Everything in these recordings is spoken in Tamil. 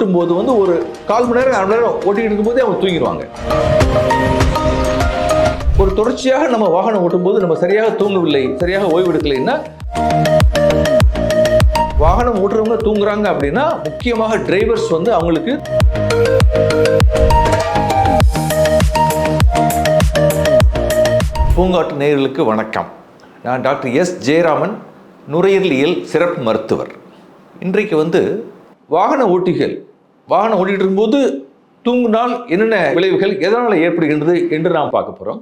ஓட்டும் போது வந்து ஒரு கால் மணி நேரம் அரை மணி நேரம் ஓட்டிக்கிட்டு இருக்கும்போதே அவங்க தூங்கிடுவாங்க ஒரு தொடர்ச்சியாக நம்ம வாகனம் ஓட்டும்போது நம்ம சரியாக தூங்கவில்லை சரியாக ஓய்வெடுக்கலைன்னா வாகனம் ஓட்டுறவங்க தூங்குறாங்க அப்படின்னா முக்கியமாக டிரைவர்ஸ் வந்து அவங்களுக்கு பூங்காட்டு நேயர்களுக்கு வணக்கம். நான் டாக்டர் எஸ். ஜெயராமன் நுரையீரலியல் சிறப்பு மருத்துவர். இன்றைக்கு வந்து வாகன ஓட்டிகள் வாகனம் ஓடிட்டு இருக்கும்போது தூங்கினால் என்னென்ன விளைவுகள் எதனால் ஏற்படுகின்றது என்று நாம் பார்க்க போகிறோம்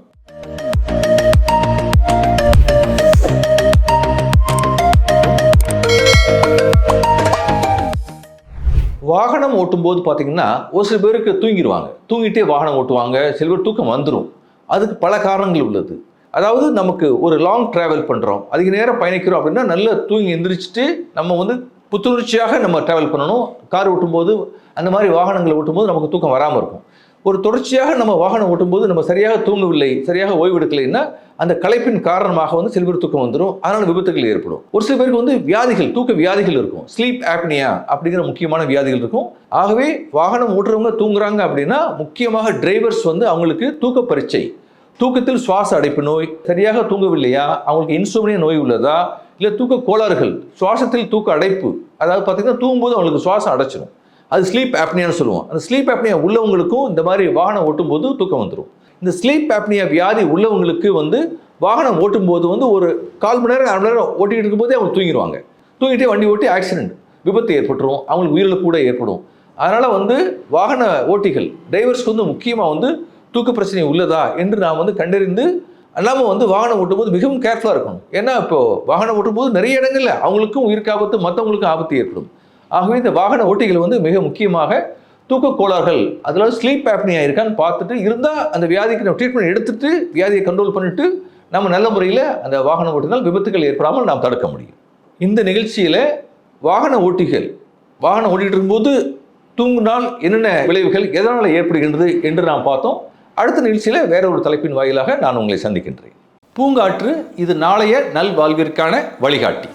வாகனம் ஓட்டும்போது பார்த்தீங்கன்னா ஒரு சில பேருக்கு தூங்கிடுவாங்க. தூங்கிட்டே வாகனம் ஓட்டுவாங்க. சில பேர் தூக்கம் வந்துடும் அதுக்கு பல காரணங்கள் உள்ளது. அதாவது நமக்கு ஒரு லாங் ட்ராவல் பண்ணுறோம் அதிக நேரம் பயணிக்கிறோம் அப்படின்னா நல்லா தூங்கி எந்திரிச்சிட்டு நம்ம வந்து புத்துணர்ச்சியாக நம்ம ட்ராவல் பண்ணணும். கார் ஓட்டும்போது அந்த மாதிரி வாகனங்களை ஓட்டும்போது நமக்கு தூக்கம் வராமல் இருக்கும். ஒரு தொடர்ச்சியாக நம்ம வாகனம் ஓட்டும்போது நம்ம சரியாக தூங்கவில்லை சரியாக ஓய்வெடுக்கலைன்னா அந்த களைப்பின் காரணமாக வந்து சில பேர் தூக்கம் வந்துடும் அதனால் விபத்துகள் ஏற்படும். ஒரு சில பேருக்கு வந்து வியாதிகள் தூக்க வியாதிகள் இருக்கும். ஸ்லீப் ஆப்னியா அப்படிங்கிற முக்கியமான வியாதிகள் இருக்கும். ஆகவே வாகனம் ஓட்டுறவங்க தூங்குறாங்க அப்படின்னா முக்கியமாக டிரைவர்ஸ் வந்து அவங்களுக்கு தூக்க பரீட்சை. தூக்கத்தில் சுவாச அடைப்பு நோய் சரியாக தூங்கவில்லையா? அவங்களுக்கு இன்சோமினியா நோய் உள்ளதா? இல்லை தூக்க கோளாறுகள் சுவாசத்தில் தூக்க அடைப்பு. அதாவது பார்த்தீங்கன்னா தூங்கும்போது அவங்களுக்கு சுவாசம் அடைச்சிடும் அது ஸ்லீப் ஆப்னியான்னு சொல்லுவோம். அந்த ஸ்லீப் ஆப்னியா உள்ளவங்களுக்கும் இந்த மாதிரி வாகனம் ஓட்டும்போது தூக்கம் வந்துடும் இந்த ஸ்லீப் ஆப்னியா வியாதி உள்ளவங்களுக்கு வந்து வாகனம் ஓட்டும்போது வந்து ஒரு கால் மணி நேரம் அரை மணி நேரம் ஓட்டிகிட்டு இருக்கும்போதே அவங்க தூங்கிடுவாங்க தூங்கிட்டே வண்டி ஓட்டி ஆக்சிடென்ட் விபத்து ஏற்பட்டுரும். அவங்களுக்கு உயிரிழப்பு கூட ஏற்படும். அதனால் வந்து வாகன ஓட்டிகள் டிரைவர்ஸ்க்கு வந்து முக்கியமாக வந்து தூக்க பிரச்சனை உள்ளதா என்று நாம் வந்து கண்டறிந்து நம்ம வந்து வாகனம் ஓட்டும்போது மிகவும் கேர்ஃபுல்லாக இருக்கணும். ஏன்னா இப்போது வாகனம் ஓட்டும்போது நிறைய இடங்களில் அவங்களுக்கும் உயிருக்கு ஆபத்து மற்றவங்களுக்கும் ஆபத்து ஏற்படும். ஆகவே இந்த வாகன ஓட்டிகள் வந்து மிக முக்கியமாக தூக்க கோளாறுகள் அதில் ஸ்லீப் ஆப்னியா இருக்கான்னு பார்த்துட்டு இருந்தால் அந்த வியாதிக்கு நம்ம ட்ரீட்மெண்ட் எடுத்துட்டு வியாதியை கண்ட்ரோல் பண்ணிட்டு நம்ம நல்ல முறையில் அந்த வாகனம் ஓட்டினால் விபத்துகள் ஏற்படாமல் நாம் தடுக்க முடியும். இந்த நிகழ்ச்சியில் வாகன ஓட்டிகள் வாகனம் ஓட்டிகிட்டு இருக்கும்போது தூங்கினால் என்னென்ன விளைவுகள் எதனால் ஏற்படுகின்றது என்று நாம் பார்த்தோம். அடுத்த நிகழ்ச்சியில் வேற ஒரு தலைப்பின் வாயிலாக நான் உங்களை சந்திக்கின்றேன். பூங்காற்று இது நாளைய நல்வாழ்விற்கான வழிகாட்டி.